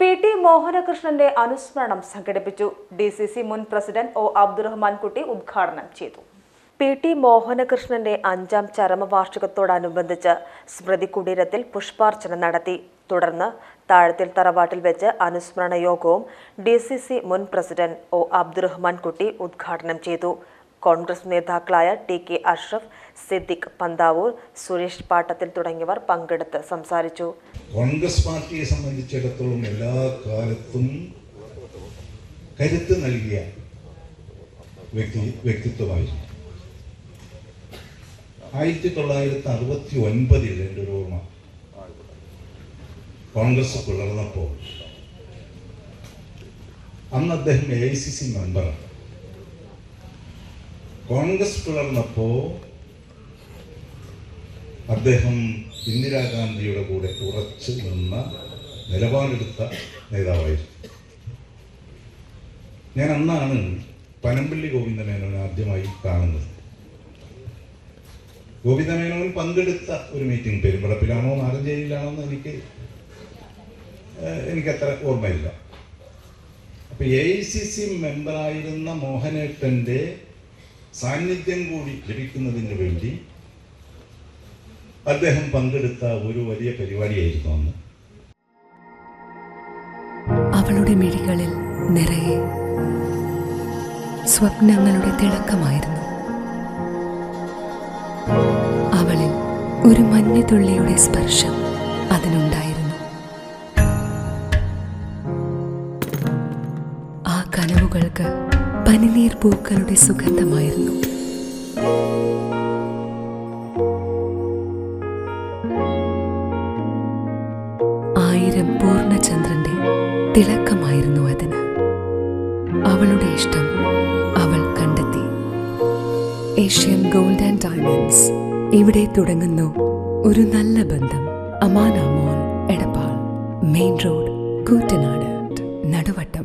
P T മോഹനകൃഷ്ണന്റെ അനുസ്മരണം സംഘടിപ്പിച്ചു. ഡി സി സി മുൻ പ്രസിഡന്റ് ഒ അബ്ദുറഹ്മാൻ കുട്ടി ഉദ്ഘാടനം ചെയ്തു. പി ടി മോഹനകൃഷ്ണന്റെ അഞ്ചാം ചരമവാർഷികത്തോടനുബന്ധിച്ച് സ്മൃതി കുടീരത്തിൽ പുഷ്പാർച്ചന നടത്തി. തുടർന്ന് താഴത്തിൽ തറവാട്ടിൽ വെച്ച് അനുസ്മരണ യോഗവും ഡി സി സി മുൻ പ്രസിഡന്റ് ഒ അബ്ദുറഹ്മാൻ കുട്ടി ഉദ്ഘാടനം ചെയ്തു. കോൺഗ്രസ് നേതാക്കളായ ടി കെ അഷ്റഫ് സിദ്ദിഖ് പന്താവൂർ സുരേഷ് പാട്ടത്തിൽ തുടങ്ങിയവർ പങ്കെടുത്ത് സംസാരിച്ചു. കോൺഗ്രസ് പാർട്ടിയെ സംബന്ധിച്ചിടത്തോളം എല്ലാ കാലത്തും കരുത്ത് നൽകിയ വ്യക്തി വ്യക്തിത്വമായിരുന്നു. ആയിരത്തി തൊള്ളായിരത്തി അറുപത്തി ഒൻപതിൽ എന്റെ ഓർമ്മ. കോൺഗ്രസ് അന്ന് അദ്ദേഹം എ ഐ സി സി മെമ്പറാണ്. കോൺഗ്രസ് പിളർന്നപ്പോൾ അദ്ദേഹം ഇന്ദിരാഗാന്ധിയുടെ കൂടെ ഉറച്ചു നിന്ന നിലപാടെടുത്ത നേതാവായിരുന്നു. ഞാൻ അന്നാണ് പനമ്പള്ളി ഗോവിന്ദമേനോനെ ആദ്യമായി കാണുന്നത്. ഗോവിന്ദമേനോൻ പങ്കെടുത്ത ഒരു മീറ്റിംഗ് പെരുമ്പടപ്പിലാണോ നാരഞ്ചേരിയിലാണോ എന്ന് എനിക്ക് എനിക്കത്ര ഓർമ്മയില്ല. അപ്പൊ എ ഐ സി സി മെമ്പറായിരുന്ന മോഹനേട്ടന്റെ സാന്നിധ്യം കൂടി ലഭിക്കുന്നതിന് വേണ്ടി അദ്ദേഹം പങ്കെടുത്ത ഒരു വലിയ പരിപാടിയായിരുന്നു അന്ന്. അവളുടെ മിഴികളിൽ നിറയെ സ്വപ്നങ്ങളുടെ തിളക്കമായിരുന്നു. അവളിൽ ഒരു മഞ്ഞുതുള്ളിയുടെ സ്പർശം അതിനുണ്ടായിരുന്നു. ആ കനവുകൾക്ക് പനിനീർ പൂക്കളുടെ സുഗന്ധമായിരുന്നു. ആയിരം പൂർണചന്ദ്രന്റെ തിളക്കമായിരുന്നു അതിന്. അവളുടെ ഇഷ്ടം അവൾ കണ്ടെത്തി. Asian gold and diamonds. ഇവിടെ തുടങ്ങുന്നു ഒരു നല്ല ബന്ധം. അമാനാമോൻ Edappal. Main road Koottanad. Naduvattom.